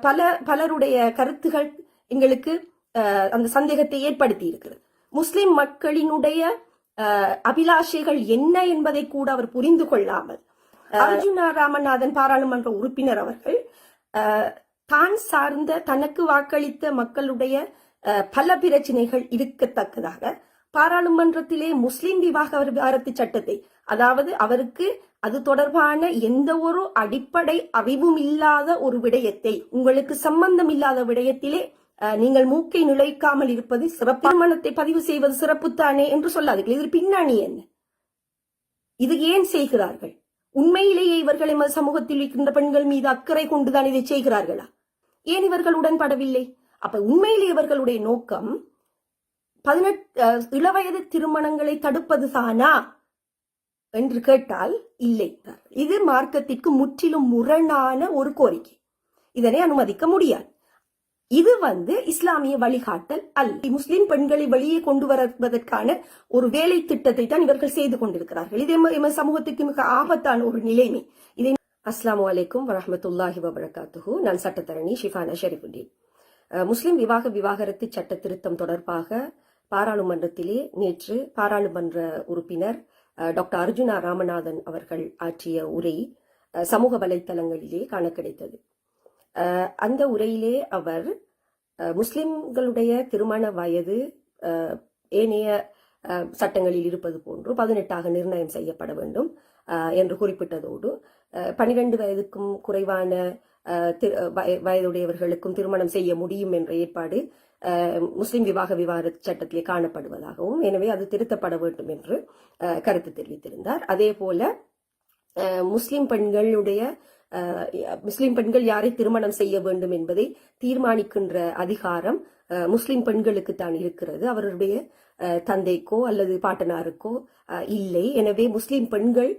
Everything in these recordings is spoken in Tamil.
பல பலருடைய கருத்துகள் எங்களுக்கு அந்த சந்தேகத்தை ஏற்படுத்தி இருக்கிறது. முஸ்லிம் மக்களினுடைய அபிலாஷைகள் என்ன என்பதை கூட அவர் புரிந்து கொள்ளாமல் அர்ஜுனா ராமநாதன் பாராளுமன்ற உறுப்பினர் அவர்கள் தான் சார்ந்த தனக்கு வாக்களித்த மக்களுடைய பல பிரச்சனைகள் இருக்கத்தக்கதாக பாராளுமன்றத்திலே முஸ்லிம் விவாக விவகாரத்து சட்டத்தை அதாவது அவருக்கு அது தொடர்பான எந்த ஒரு அடிப்படை அறிவும் இல்லாத ஒரு விடயத்தை உங்களுக்கு சம்பந்தம் இல்லாத விடயத்திலே நீங்கள் மூக்கை நுழைக்காமல் இருப்பது சிறப்பு. திருமணத்தை பதிவு செய்வது சிறப்புத்தானே என்று சொல்லாதீர்கள். இது பின்னணி என்ன? இது ஏன் செய்கிறார்கள்? உண்மையிலேயே இவர்கள் எமது சமூகத்தில் இருக்கின்ற பெண்கள் மீது அக்கறை கொண்டுதான் இதை செய்கிறார்களா? ஏன் இவர்கள் உடன்படவில்லை? அப்ப உண்மையிலே இவர்களுடைய நோக்கம் பதினெட்டு இளவயது திருமணங்களை தடுப்பது தானா? என்று கேட்டால் இல்லை. இது மார்க்கத்திற்கு முற்றிலும் முரணான ஒரு கோரிக்கை. இதனை அனுமதிக்க முடியாது. இது வந்து இஸ்லாமிய வழிகாட்டல் அல்ல. முஸ்லிம் பெண்களை வெளியே கொண்டு வருவதற்கான ஒரு வேலை திட்டத்தை தான் இவர்கள் செய்து கொண்டிருக்கிறார்கள். இது எம- எமது சமூகத்துக்கு மிக ஆபத்தான ஒரு நிலைமை. இதை அஸ்லாம் அலைக்கும் வரமத்துல்லாஹி வபரகாத்துஹு. நான் சட்டத்தரணி ஷிஃபானா ஷெரீஃபுddin முஸ்லிம் விவாக விவாகரத்து சட்ட திருத்தம் தொடர்பாக பாராளுமன்றத்திலே நேற்று பாராளுமன்ற உறுப்பினர் டாக்டர் அர்ஜுனா ராமநாதன் அவர்கள் ஆற்றிய உரை சமூக வலைத்தளங்களிலே காண கிடைத்தது அந்த உரையிலே அவர் முஸ்லிம்களுடைய திருமண வயது ஏனைய சட்டங்களில் இருப்பது போன்று பதினெட்டாக நிர்ணயம் செய்யப்பட வேண்டும் என்று குறிப்பிட்டதோடு பனிரெண்டு வயதுக்கும் குறைவான வய- வயதுடையவர்களுக்கும் திருமணம் செய்ய முடியும் என்ற ஏற்பாடு முஸ்லிம் விவாக விவாக சட்டத்திலே காணப்படுவதாகவும் எனவே அது திருத்தப்பட வேண்டும் என்று கருத்து தெரிவித்திருந்தார். அதே போல முஸ்லிம் பெண்களுடைய முஸ்லிம் பெண்கள் யாரை திருமணம் செய்ய வேண்டும் என்பதை தீர்மானிக்கின்ற அதிகாரம் முஸ்லிம் பெண்களுக்கு தான் இருக்கிறது. அவருடைய தந்தைக்கோ அல்லது பாட்டனாருக்கோ இல்லை. எனவே முஸ்லிம் பெண்கள்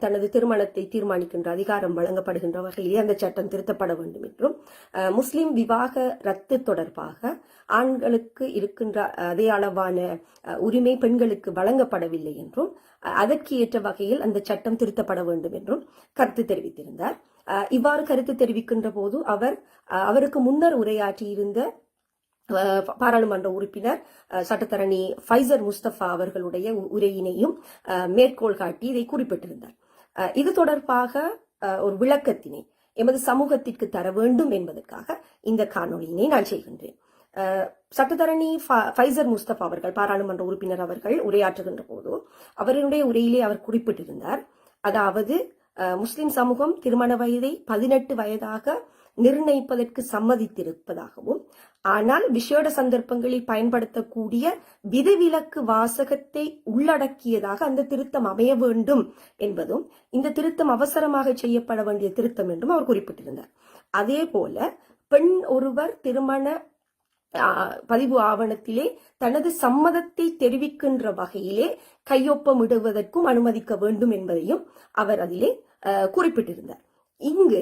தனது திருமணத்தை தீர்மானிக்கின்ற அதிகாரம் வழங்கப்படுகின்ற வகையிலே அந்த சட்டம் திருத்தப்பட வேண்டும் என்றும் முஸ்லிம் விவாக ரத்து தொடர்பாக ஆண்களுக்கு இருக்கின்ற அதே அளவான உரிமை பெண்களுக்கு வழங்கப்படவில்லை என்றும் அதற்கு ஏற்ற வகையில் அந்த சட்டம் திருத்தப்பட வேண்டும் என்றும் கருத்து தெரிவித்திருந்தார். இவ்வாறு கருத்து தெரிவிக்கின்ற போது அவர் அவருக்கு முன்னர் உரையாற்றியிருந்த பாராளுமன்ற உறுப்பினர் சட்டத்தரணி ஃபைசர் முஸ்தபா அவர்களுடைய உரையினையும் மேற்கோள் காட்டி இதை குறிப்பிட்டிருந்தார். இது தொடர்பாக ஒரு விளக்கத்தினை எமது சமூகத்திற்கு தர வேண்டும் என்பதற்காக இந்த காணொளியினை நான் செய்கின்றேன். சட்டத்தரணி ஃப- ஃபைசர் முஸ்தபா அவர்கள் பாராளுமன்ற உறுப்பினர் அவர்கள் உரையாற்றுகின்ற போது அவருடைய உரையிலே அவர் குறிப்பிட்டிருந்தார். அதாவது முஸ்லிம் சமூகம் திருமண வயதை பதினெட்டு வயதாக நிர்ணயிப்பதற்கு சம்மதித்திருப்பதாகவும் ஆனால் விசேட சந்தர்ப்பங்களில் பயன்படுத்தக்கூடிய விதிவிலக்கு வாசகத்தை உள்ளடக்கியதாக அந்த திருத்தம் அமைய வேண்டும் என்பதும் இந்த திருத்தம் அவசரமாக செய்யப்பட வேண்டிய திருத்தம் என்றும் அவர் குறிப்பிட்டிருந்தார். அதே போல பெண் ஒருவர் திருமண பதிவு ஆவணத்திலே தனது சம்மதத்தை தெரிவிக்கின்ற வகையிலே கையொப்பமிடுவதற்கும் அனுமதிக்க வேண்டும் என்பதையும் அவர் அதிலே குறிப்பிட்டிருந்தார். இங்கு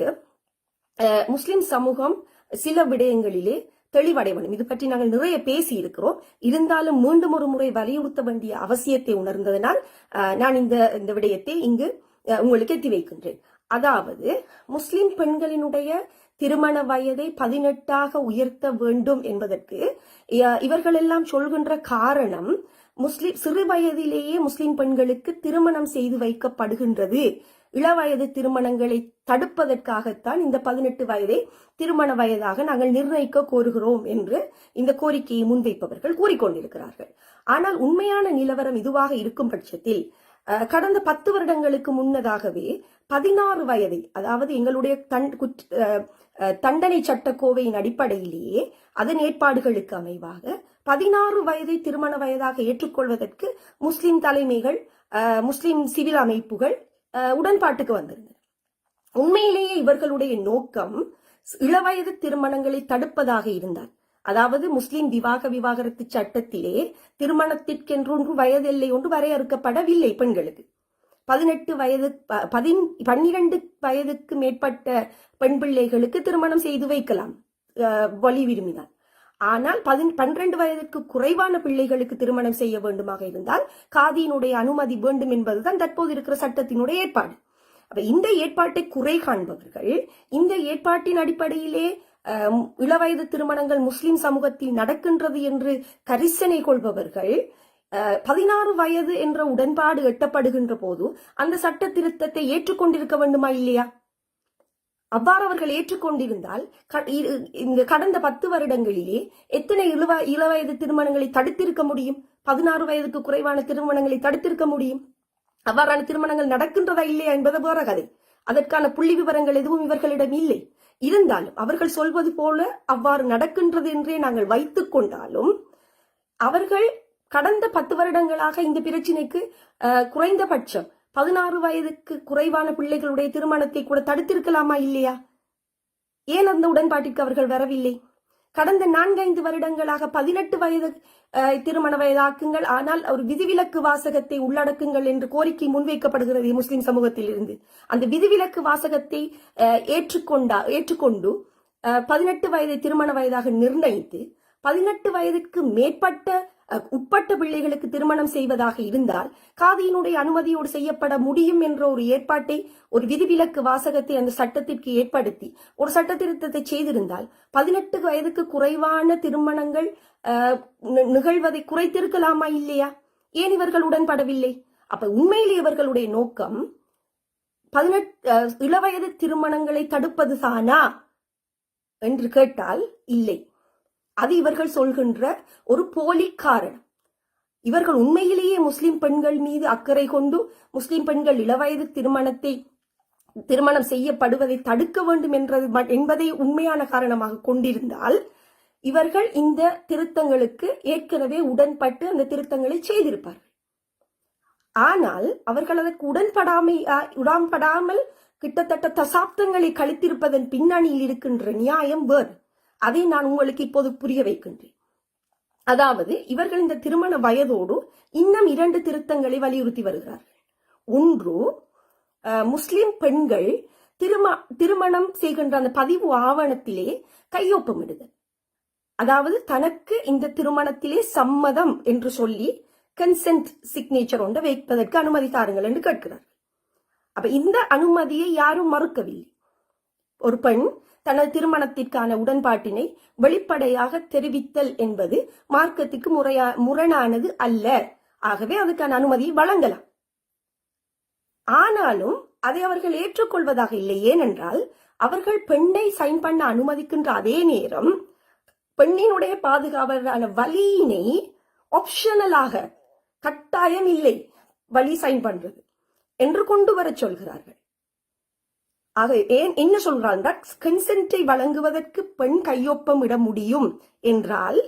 முஸ்லிம் சமூகம் சில விடயங்களிலே தெளிவடைவனும் இது பற்றி நாங்கள் நிறைய பேசி இருக்கிறோம் இருந்தாலும் மீண்டும் ஒரு முறை வலியுறுத்த வேண்டிய அவசியத்தை உணர்ந்ததனால் நான் இந்த இந்த விடயத்தை இங்கு உங்களுக்கு எத்தி வைக்கின்றேன். அதாவது முஸ்லிம் பெண்களினுடைய திருமண வயதை பதினெட்டாக உயர்த்த வேண்டும் என்பதற்கு இவர்கள் எல்லாம் சொல்கின்ற காரணம் முஸ்லிம் சிறு வயதிலேயே முஸ்லிம் பெண்களுக்கு திருமணம் செய்து வைக்கப்படுகின்றது. இளவயது திருமணங்களை தடுப்பதற்காகத்தான் இந்த பதினெட்டு வயதை திருமண வயதாக நாங்கள் நிர்ணயிக்க கோருகிறோம் என்று இந்த கோரிக்கையை முன்வைப்பவர்கள் கூறிக்கொண்டிருக்கிறார்கள். ஆனால் உண்மையான நிலவரம் இதுவாக இருக்கும் பட்சத்தில் கடந்த பத்து வருடங்களுக்கு முன்னதாகவே பதினாறு வயதை அதாவது எங்களுடைய தன் குற்ற- தண்டனை சட்டக்கோவையின் அடிப்படையிலேயே அதன் ஏற்பாடுகளுக்கு அமைவாக பதினாறு வயதை திருமண வயதாக ஏற்றுக்கொள்வதற்கு முஸ்லிம் தலைமைகள் அஹ், முஸ்லிம் சிவில் அமைப்புகள் உடன்பாட்டுக்கு வந்திருந்தது உண்மையிலேயே இவர்களுடைய நோக்கம் இளவயது திருமணங்களை தடுப்பதாக இருந்தார். அதாவது முஸ்லிம் விவாக விவாகரத்து சட்டத்திலே திருமணத்திற்கென்றொன்று வயதெல்லை ஒன்று வரையறுக்கப்படவில்லை பெண்களுக்கு. பதினெட்டு வயது ப- பதின் பன்னிரண்டு வயதுக்கு மேற்பட்ட பெண் பிள்ளைகளுக்கு திருமணம் செய்து வைக்கலாம். வழி விரும்பினால் ஆனால் பதின் பன்னிரண்டு வயதுக்கு குறைவான பிள்ளைகளுக்கு திருமணம் செய்ய வேண்டுமாக இருந்தால் காதியினுடைய அனுமதி வேண்டும் என்பதுதான் தற்போது இருக்கிற சட்டத்தினுடைய ஏற்பாடு. அப்ப இந்த ஏற்பாட்டை குறை காண்பவர்கள் இந்த ஏற்பாட்டின் அடிப்படையிலே இளவயது திருமணங்கள் முஸ்லிம் சமூகத்தில் நடக்கின்றது என்று கரிசனை கொள்பவர்கள் பதினாறு வயது என்ற உடன்பாடு எட்டப்படுகின்ற போது அந்த சட்ட திருத்தத்தை ஏற்றுக்கொண்டிருக்க வேண்டுமா இல்லையா? அவ்வாறு அவர்கள் ஏற்றுக்கொண்டிருந்தால் இ- இந்த கடந்த பத்து வருடங்களிலே எத்தனை இளவ இளவயது திருமணங்களை தடுத்திருக்க முடியும்? பதினாறு வயதுக்கு குறைவான திருமணங்களை தடுத்திருக்க முடியும்? அவ்வாறான திருமணங்கள் நடக்கின்றதா இல்லையா என்பது வேற கதை. அதற்கான புள்ளி விவரங்கள் எதுவும் இவர்களிடம் இல்லை. இருந்தாலும் அவர்கள் சொல்வது போல அவ்வாறு நடக்கின்றது என்றே நாங்கள் வைத்துக் கொண்டாலும் அவர்கள் கடந்த பத்து வருடங்களாக இந்த பிரச்சினைக்கு அஹ், குறைந்தபட்சம் பதினாறு வயதுக்கு குறைவான பிள்ளைகளுடைய திருமணத்தை கூட தடுத்திருக்கலாமா இல்லையா? ஏன் அந்த உடன்பாட்டிற்கு அவர்கள் வரவில்லை? கடந்த நான்கைந்து வருடங்களாக பதினெட்டு வயது திருமண வயதாக்குங்கள். ஆனால் ஒரு விதிவிலக்கு வாசகத்தை உள்ளடக்குங்கள் என்று கோரிக்கை முன்வைக்கப்படுகிறது முஸ்லிம் சமூகத்தில் இருந்து அந்த விதிவிலக்கு வாசகத்தை ஏற்றுக்கொண்டா ஏற்றுக்கொண்டு பதினெட்டு வயதை திருமண வயதாக நிர்ணயித்து பதினெட்டு வயதுக்கு மேற்பட்ட உட்பட்ட பிள்ளைகளுக்கு திருமணம் செய்வதாக இருந்தால் காதியினுடைய அனுமதியோடு செய்யப்பட முடியும் என்ற ஒரு ஏற்பாட்டை ஒரு விதிவிலக்கு வாசகத்தை அந்த சட்டத்திற்கு ஏற்படுத்தி ஒரு சட்ட திருத்தத்தை செய்திருந்தால் பதினெட்டு வயதுக்கு குறைவான திருமணங்கள் நிகழ்வதை குறைத்திருக்கலாமா இல்லையா? ஏன் இவர்கள் உடன்படவில்லை? அப்ப உண்மையில் இவர்களுடைய நோக்கம் பதினெட்டு இளவயது திருமணங்களை தடுப்பது தானா? என்று கேட்டால் இல்லை. அது இவர்கள் சொல்கின்ற ஒரு போலி காரணம் இவர்கள் உண்மையிலேயே முஸ்லிம் பெண்கள் மீது அக்கறை கொண்டு முஸ்லிம் பெண்கள் இளவயது திருமணத்தை திருமணம் செய்யப்படுவதை தடுக்க வேண்டும் என்றது என்பதை உண்மையான காரணமாக கொண்டிருந்தால் இவர்கள் இந்த திருத்தங்களுக்கு ஏற்கனவே உடன்பட்டு அந்த திருத்தங்களை செய்திருப்பார்கள். ஆனால் அவர்கள் அதற்கு உடன்படாமை உடன்படாமல் கிட்டத்தட்ட தசாப்தங்களை கழித்திருப்பதன் பின்னணியில் இருக்கின்ற நியாயம் வேறு. அதை நான் உங்களுக்கு இப்போது புரிய வைக்கின்றேன். அதாவது இவர்கள் இந்த திருமண வயதோடு இன்னும் இரண்டு திருத்தங்களை வலியுறுத்தி வருகிறார்கள். ஒன்று முஸ்லிம் பெண்கள் திரும திருமணம் செய்கின்ற அந்த பதிவு ஆவணத்திலே கையொப்பமிடுதல். அதாவது தனக்கு இந்த திருமணத்திலே சம்மதம் என்று சொல்லி கன்சென்ட் சிக்னேச்சர் ஒன்றை வைப்பதற்கு அனுமதி தாருங்கள் என்று கேட்கிறார் அப்ப இந்த அனுமதியை யாரும் மறுக்கவில்லை. ஒரு பெண் தனது திருமணத்திற்கான உடன்பாட்டினை வெளிப்படையாக தெரிவித்தல் என்பது மார்க்கத்துக்கு முறையா முரணானது அல்ல. ஆகவே அதுக்கான அனுமதியை வழங்கலாம். ஆனாலும் அதை அவர்கள் ஏற்றுக்கொள்வதாக இல்லை. ஏனென்றால் அவர்கள் பெண்ணை சைன் பண்ண அனுமதிக்கின்ற அதே நேரம் பெண்ணினுடைய பாதுகாவலரான வலியினை ஆப்ஷனலாக கட்டாயம் இல்லை வழி சைன் பண்றது என்று கொண்டு வர சொல்கிறார்கள். ஆக ஏன் என்ன சொல்றாங்க கன்சென்ட்டை வழங்குவதற்கு பெண் கையொப்பம் இட முடியும் என்றால்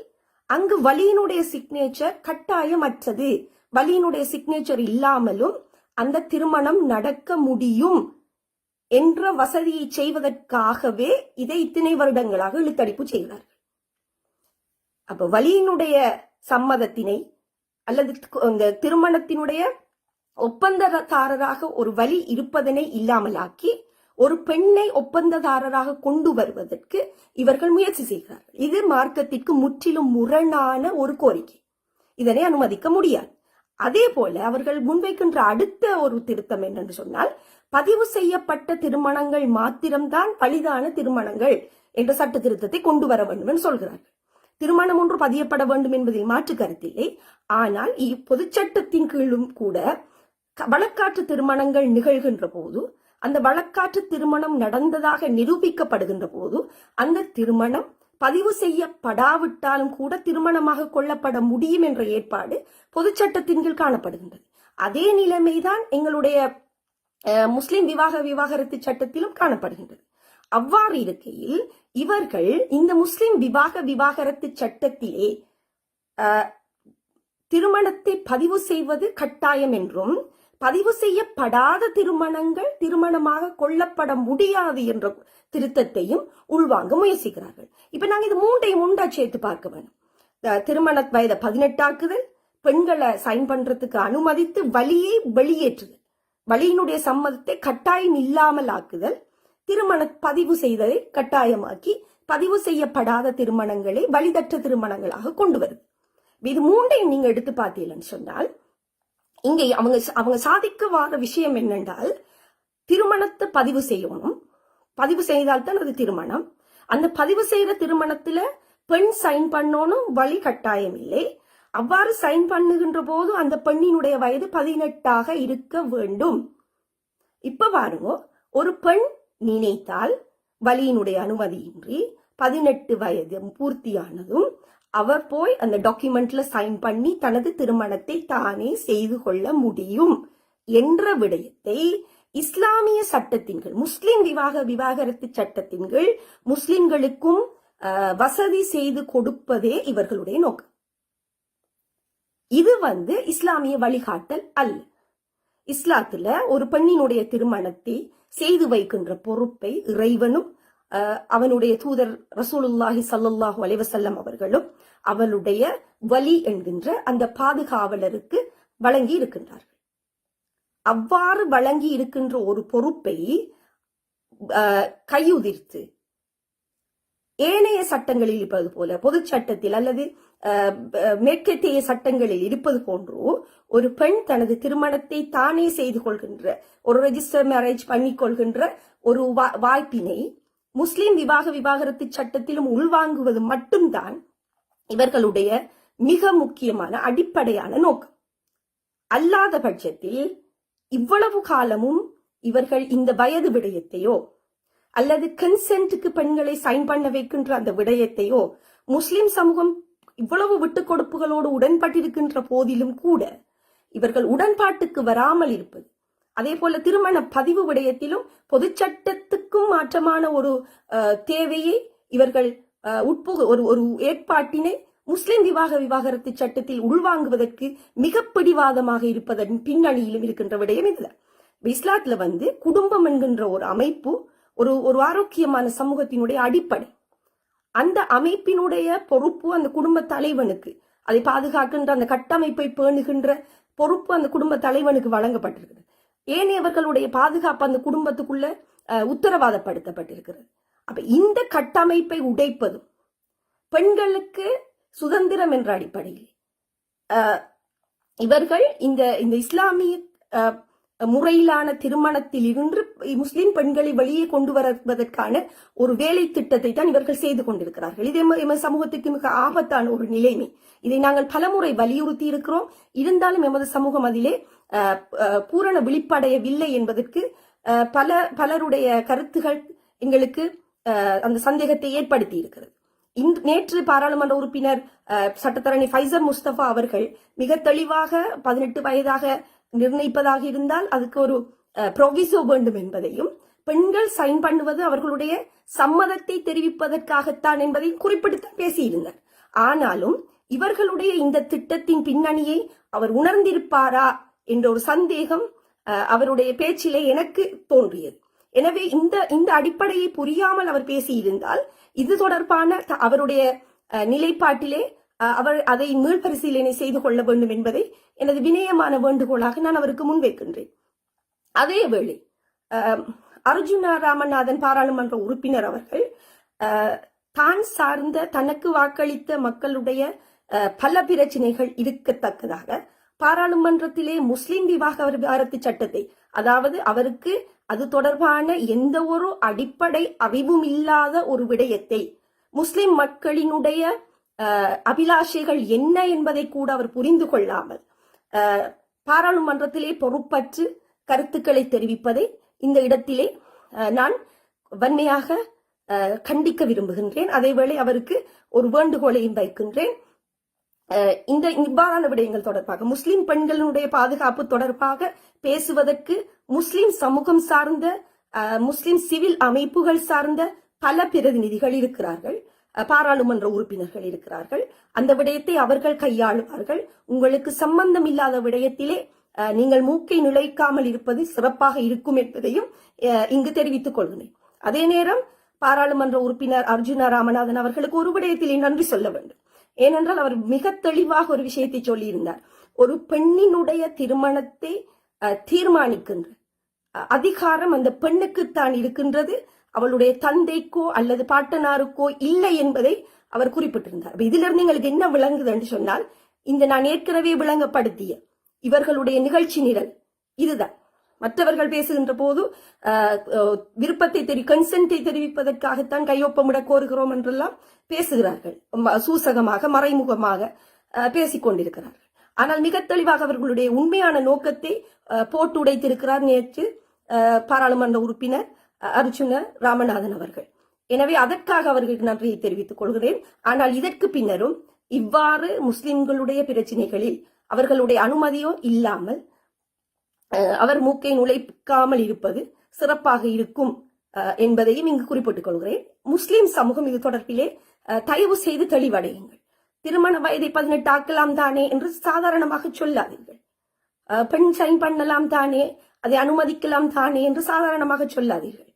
அங்கு வலியினுடைய சிக்னேச்சர் கட்டாயமற்றது. வலியினுடைய சிக்னேச்சர் இல்லாமலும் அந்த திருமணம் நடக்க முடியும் என்ற வசதியை செய்வதற்காகவே இதை இத்தனை வருடங்களாக இழுத்தடிப்பு செய்கிறார்கள். அப்ப வலியினுடைய சம்மதத்தினை அல்லது இந்த திருமணத்தினுடைய ஒப்பந்ததாரராக ஒரு வழி இருப்பதனை இல்லாமலாக்கி ஒரு பெண்ணை ஒப்பந்ததாரராக கொண்டு வருவதற்கு இவர்கள் முயற்சி செய்கிறார்கள். இது மார்க்கத்திற்கு முற்றிலும் முரணான ஒரு கோரிக்கை. இதனை அனுமதிக்க முடியாது. அதே போல அவர்கள் முன்வைக்கின்ற அடுத்த ஒரு திருத்தம் என்னென்று சொன்னால் பதிவு செய்யப்பட்ட திருமணங்கள் மாத்திரம்தான் பலிதான திருமணங்கள் என்ற சட்ட திருத்தத்தை கொண்டு வர வேண்டும் என்று சொல்கிறார்கள். திருமணம் ஒன்று பதியப்பட வேண்டும் என்பதில் மாற்று கருத்தில்லை. ஆனால் இப்பொதுச்சட்டத்தின் கீழும் கூட வழக்காற்று திருமணங்கள் நிகழ்கின்ற போது அந்த வழக்காற்று திருமணம் நடந்ததாக நிரூபிக்கப்படுகின்ற போது அந்த திருமணம் பதிவு செய்யப்படாவிட்டாலும் கூட திருமணமாக கொள்ளப்பட முடியும் என்ற ஏற்பாடு பொதுச் சட்டத்தின் கீழ் காணப்படுகின்றது. அதே நிலைமைதான் எங்களுடைய முஸ்லிம் விவாக விவாகரத்து சட்டத்திலும் காணப்படுகின்றது. அவ்வாறு இருக்கையில் இவர்கள் இந்த முஸ்லிம் விவாக விவாகரத்து சட்டத்திலே திருமணத்தை பதிவு செய்வது கட்டாயம் என்றும் பதிவு செய்யப்படாத திருமணங்கள் திருமணமாக கொள்ளப்பட முடியாது என்ற திருத்தத்தையும் உள்வாங்க முயற்சிக்கிறார்கள். இப்ப நாங்க இது மூன்றையும் உண்டா சேர்த்து பார்க்க வேணும். திருமண வயதை பதினெட்டாக்குதல் பெண்களை சைன் பண்றதுக்கு அனுமதித்து வழியை வெளியேற்றுதல். வழியினுடைய சம்மதத்தை கட்டாயம் இல்லாமல் ஆக்குதல். திருமண பதிவு செய்ததை கட்டாயமாக்கி பதிவு செய்யப்படாத திருமணங்களை வழிதற்ற திருமணங்களாக கொண்டு வருது. இது மூன்றையும் நீங்க எடுத்து பார்த்தீங்கன்னு சொன்னால் இங்கே அவங்க அவங்க சாதிக்க வார விஷயம் என்னென்றால் திருமணத்தை பதிவு செய்யணும். பதிவு செய்தால்தான் அது திருமணம். அந்த பதிவு செய்யற திருமணத்துல பெண் சைன் பண்ணணும் வழி கட்டாயம் இல்லை. அவ்வாறு சைன் பண்ணுகின்ற போது அந்த பெண்ணினுடைய வயது பதினெட்டாக இருக்க வேண்டும். இப்ப பாருங்க ஒரு பெண் நினைத்தால் வலியினுடைய அனுமதியின்றி பதினெட்டு வயது பூர்த்தியானதும் அவர் போய் அந்த டாக்குமெண்ட்ல சைன் பண்ணி தனது திருமணத்தை தானே செய்து கொள்ள முடியும் என்ற விடயத்தை இஸ்லாமிய சட்டத்தின் கீழ் முஸ்லிம் விவாக விவாகரத்து சட்டத்தின் கீழ் முஸ்லிம்களுக்கும் வசதி செய்து கொடுப்பதே இவர்களுடைய நோக்கம். இது வந்து இஸ்லாமிய வழிகாட்டல் அல்ல. இஸ்லாத்துல ஒரு பெண்ணினுடைய திருமணத்தை செய்து வைக்கின்ற பொறுப்பை இறைவனும் அவனுடைய தூதர் ரசூலுல்லாஹி சல்லுல்லாஹு அலைவசல்லம் அவர்களும் அவளுடைய வலி என்கின்ற அந்த பாதுகாவலருக்கு வழங்கி இருக்கின்றார்கள். அவ்வாறு வழங்கி இருக்கின்ற ஒரு பொறுப்பை அஹ், கையுதிர்த்து ஏனைய சட்டங்களில் இருப்பது போல பொது சட்டத்தில் அல்லது மேற்கத்திய சட்டங்களில் இருப்பது போன்றோ ஒரு பெண் தனது திருமணத்தை தானே செய்து கொள்கின்ற ஒரு ரெஜிஸ்டர் மேரேஜ் பண்ணிக் கொள்கின்ற ஒரு வா- வாய்ப்பினை முஸ்லிம் விவாக விவாகரத்து சட்டத்திலும் உள்வாங்குவது மட்டும்தான் இவர்களுடைய மிக முக்கியமான அடிப்படையான நோக்கம். அல்லாத பட்சத்தில் இவ்வளவு காலமும் இவர்கள் இந்த வயது விடயத்தையோ அல்லது கன்சென்ட்டுக்கு பெண்களை சைன் பண்ண வைக்கின்ற அந்த விடயத்தையோ முஸ்லிம் சமூகம் இவ்வளவு விட்டுக் கொடுப்புகளோடு உடன்பட்டிருக்கின்ற போதிலும் கூட இவர்கள் உடன்பாட்டுக்கு வராமல் இருப்பது அதே போல திருமண பதிவு விடயத்திலும் பொது சட்டத்துக்கும் மாற்றமான ஒரு தேவையை இவர்கள் உட்புகு ஒரு ஒரு ஏற்பாட்டினை முஸ்லிம் விவாக விவாகரத்து சட்டத்தில் உள்வாங்குவதற்கு மிக பிடிவாதமாக இருப்பதன் பின்னணியிலும் இருக்கின்ற விடயம் இதுதான். இஸ்லாத்துல வந்து குடும்பம் என்கின்ற ஒரு அமைப்பு ஒரு ஒரு ஆரோக்கியமான சமூகத்தினுடைய அடிப்படை. அந்த அமைப்பினுடைய பொறுப்பு அந்த குடும்ப தலைவனுக்கு அதை பாதுகாக்கின்ற அந்த கட்டமைப்பை பேணுகின்ற பொறுப்பு அந்த குடும்ப தலைவனுக்கு வழங்கப்பட்டிருக்கிறது ஏனையவர்களுடைய பாதுகாப்பு அந்த குடும்பத்துக்குள்ள உத்தரவாதப்படுத்தப்பட்டிருக்கிறது. அப்ப இந்த கட்டமைப்பை உடைப்பதும் பெண்களுக்கு சுதந்திரம் என்ற அடிப்படையில் இவர்கள் இந்த இந்த இஸ்லாமிய முறையிலான திருமணத்தில் இருந்து முஸ்லிம் பெண்களை வெளியே கொண்டு வருவதற்கான ஒரு வேலை திட்டத்தை தான் இவர்கள் செய்து கொண்டிருக்கிறார்கள். இது எம- எமது சமூகத்துக்கு மிக ஆபத்தான ஒரு நிலைமை. இதை நாங்கள் பலமுறை வலியுறுத்தி இருக்கிறோம். இருந்தாலும் எமது சமூகம் அதிலே பூரண விழிப்படையவில்லை என்பதற்கு பல பலருடைய கருத்துகள் எங்களுக்கு அந்த சந்தேகத்தை ஏற்படுத்தி இருக்கிறது. நேற்று பாராளுமன்ற உறுப்பினர் சட்டத்தரணி ஃபைசர் முஸ்தபா அவர்கள் மிக தெளிவாக பதினெட்டு வயதாக நிர்ணயிப்பதாக இருந்தால் அதுக்கு ஒரு ப்ரொவிசோ வேண்டும் என்பதையும் பெண்கள் சைன் பண்ணுவது அவர்களுடைய சம்மதத்தை தெரிவிப்பதற்காகத்தான் என்பதையும் குறிப்பிட்டுத்தான் பேசியிருந்தார். ஆனாலும் இவர்களுடைய இந்த திட்டத்தின் பின்னணியை அவர் உணர்ந்திருப்பாரா என்ற ஒரு சந்தேகம் அவருடைய பேச்சிலே எனக்கு தோன்றியது. எனவே இந்த இந்த அடிப்படையை புரியாமல் அவர் பேசியிருந்தால் இது தொடர்பான த- அவருடைய அஹ், நிலைப்பாட்டிலே அஹ், அவர் அதை மீள்பரிசீலனை செய்து கொள்ள வேண்டும் என்பதை எனது வினயமான வேண்டுகோளாக நான் அவருக்கு முன்வைக்கின்றேன் அதேவேளை வேளை அர்ஜுனா ராமநாதன் பாராளுமன்ற உறுப்பினர் அவர்கள் தான் சார்ந்த தனக்கு வாக்களித்த மக்களுடைய பல பிரச்சனைகள் இருக்கத்தக்கதாக பாராளுமன்றத்திலே முஸ்லிம் விவாக விவகாரத்து சட்டத்தை அதாவது அவருக்கு அது தொடர்பான எந்த ஒரு அடிப்படை அறிவும் இல்லாத ஒரு விடயத்தை முஸ்லிம் மக்களினுடைய அபிலாஷைகள் என்ன என்பதை கூட அவர் புரிந்து கொள்ளாமல் பாராளுமன்றத்திலே பொறுப்பற்று கருத்துக்களை தெரிவிப்பதை இந்த இடத்திலே நான் வன்மையாக கண்டிக்க விரும்புகின்றேன். அதேவேளை அவருக்கு ஒரு வேண்டுகோளையும் வைக்கின்றேன். இந்த இவ்வாறான விடயங்கள் தொடர்பாக முஸ்லிம் பெண்களுடைய பாதுகாப்பு தொடர்பாக பேசுவதற்கு முஸ்லிம் சமூகம் சார்ந்த முஸ்லிம் சிவில் அமைப்புகள் சார்ந்த பல பிரதிநிதிகள் இருக்கிறார்கள். பாராளுமன்ற உறுப்பினர்கள் இருக்கிறார்கள். அந்த விடயத்தை அவர்கள் கையாளுவார்கள். உங்களுக்கு சம்பந்தம் இல்லாத விடயத்திலே அஹ், நீங்கள் மூக்கை நுழைக்காமல் இருப்பது சிறப்பாக இருக்கும் என்பதையும் அஹ், இங்கு தெரிவித்துக் கொள்கிறேன். அதே நேரம் பாராளுமன்ற உறுப்பினர் அர்ஜுனா ராமநாதன் அவர்களுக்கு ஒரு விடயத்திலே நன்றி சொல்ல வேண்டும். ஏனென்றால் அவர் மிக தெளிவாக ஒரு விஷயத்தை சொல்லியிருந்தார். ஒரு பெண்ணினுடைய திருமணத்தை அஹ், தீர்மானிக்கின்ற அஹ், அதிகாரம் அந்த பெண்ணுக்குத்தான் இருக்கின்றது. அவளுடைய தந்தைக்கோ அல்லது பாட்டனாருக்கோ இல்லை என்பதை அவர் குறிப்பிட்டிருந்தார். அப்ப இதிலிருந்து எங்களுக்கு என்ன விளங்குது என்று சொன்னால் இந்த நான் ஏற்கனவே விளங்கப்படுத்திய இவர்களுடைய நிகழ்ச்சி நிரல் இதுதான். மற்றவர்கள் பேசுகின்ற போது விருப்பத்தை தெரி கன்சென்ட்டை தெரிவிப்பதற்காகத்தான் கையொப்பமிட கோருகிறோம் என்றெல்லாம் பேசுகிறார்கள். சூசகமாக மறைமுகமாக பேசிக்கொண்டிருக்கிறார்கள் பேசிக் கொண்டிருக்கிறார்கள். ஆனால் மிக தெளிவாக அவர்களுடைய உண்மையான நோக்கத்தை போட்டு உடைத்திருக்கிறார் நேற்று பாராளுமன்ற உறுப்பினர் அர்ஜுன ராமநாதன் அவர்கள். எனவே அதற்காக அவர்களுக்கு நன்றியை தெரிவித்துக் கொள்கிறேன். ஆனால் இதற்கு பின்னரும் இவ்வாறு முஸ்லிம்களுடைய பிரச்சனைகளில் அவர்களுடைய அனுமதியோ இல்லாமல் அவர் மூக்கை நுழைக்காமல் இருப்பது சிறப்பாக இருக்கும் அஹ், என்பதையும் இங்கு குறிப்பிட்டுக் கொள்கிறேன். முஸ்லிம் சமூகம் இது தொடர்பிலே தயவு செய்து தெளிவடையுங்கள். திருமண வயதை பதினெட்டு ஆக்கலாம் தானே என்று சாதாரணமாக சொல்லாதீர்கள். பெண் சைன் பண்ணலாம் தானே அதை அனுமதிக்கலாம் தானே என்று சாதாரணமாக சொல்லாதீர்கள்.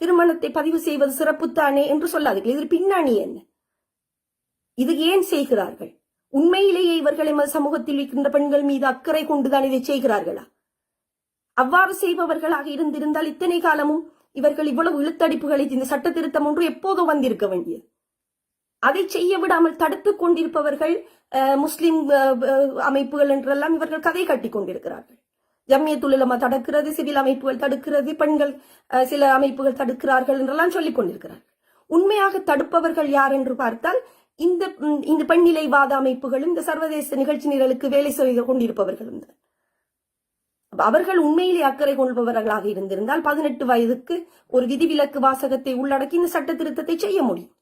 திருமணத்தை பதிவு செய்வது சிறப்பு தானே என்று சொல்லாதீர்கள். இதில் பின்னணி என்ன? இது ஏன் செய்கிறார்கள்? உண்மையிலேயே இவர்கள் எமது சமூகத்தில் இருக்கின்ற பெண்கள் மீது அக்கறை கொண்டுதான் இதை செய்கிறார்களா? அவ்வாறு செய்பவர்களாக இருந்திருந்தால் இத்தனை காலமும் இவர்கள் இவ்வளவு இழுத்தடிப்புகளை இந்த சட்ட திருத்தம் ஒன்று எப்போதோ வந்திருக்க வேண்டியது. அதை செய்ய விடாமல் தடுத்துக் கொண்டிருப்பவர்கள் முஸ்லிம் அமைப்புகள் என்றெல்லாம் இவர்கள் கதை கட்டி கொண்டிருக்கிறார்கள். ஜம்மியத்துல் தடுக்கிறது சிவில் அமைப்புகள் தடுக்கிறது பெண்கள் சில அமைப்புகள் தடுக்கிறார்கள் என்றெல்லாம் சொல்லிக் கொண்டிருக்கிறார்கள். உண்மையாக தடுப்பவர்கள் யார் என்று பார்த்தால் இந்த இந்த பெண்ணிலைவாத அமைப்புகளும் இந்த சர்வதேச நிகழ்ச்சி நிரலுக்கு வேலை செய்து கொண்டிருப்பவர்களும் தான். அவர்கள் உண்மையிலே அக்கறை கொள்பவர்களாக இருந்திருந்தால் பதினெட்டு வயதுக்கு ஒரு விதிவிலக்கு வாசகத்தை உள்ளடக்கி இந்த சட்ட திருத்தத்தை செய்ய முடியும்.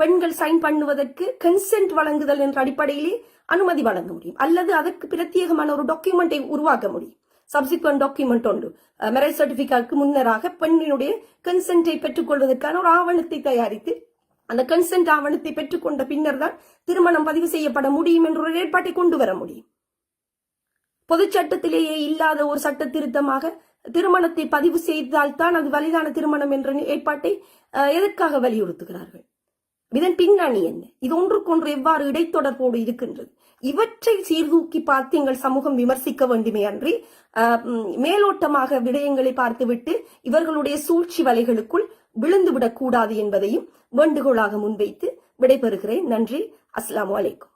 பெண்கள் சைன் பண்ணுவதற்கு கன்சென்ட் வழங்குதல் என்ற அடிப்படையிலே அனுமதி வழங்க முடியும். அல்லது அதற்கு பிரத்யேகமான ஒரு டாக்குமெண்டை உருவாக்க முடியும். சப்சிக்வெண்ட் டாக்குமெண்ட் ஒன்று மேரேஜ் சர்டிபிகேட்டுக்கு முன்னராக பெண்ணினுடைய கன்சென்ட்டை பெற்றுக்கொள்வதற்கான ஒரு ஆவணத்தை தயாரித்து அந்த கன்சென்ட் ஆவணத்தை பெற்றுக்கொண்ட பின்னர் தான் திருமணம் பதிவு செய்யப்பட முடியும் என்ற ஒரு ஏற்பாட்டை கொண்டு வர முடியும். பொது சட்டத்திலேயே இல்லாத ஒரு சட்ட திருத்தமாக திருமணத்தை பதிவு செய்தால்தான் அது வலிதான திருமணம் என்ற ஏற்பாட்டை எதற்காக வலியுறுத்துகிறார்கள்? இதன் பின்னணி என்ன? இது ஒன்றுக்கொன்று எவ்வாறு இடைத்தொடர்போடு இருக்கின்றது? இவற்றை சீர்தூக்கி பார்த்து எங்கள் சமூகம் விமர்சிக்க வேண்டுமே அன்றி மேலோட்டமாக விடயங்களை பார்த்துவிட்டு இவர்களுடைய சூழ்ச்சி வலைகளுக்குள் விழுந்துவிடக் கூடாது என்பதையும் வேண்டுகோளாக முன்வைத்து விடைபெறுகிறேன். நன்றி. அஸ்லாம் அலைக்கும்.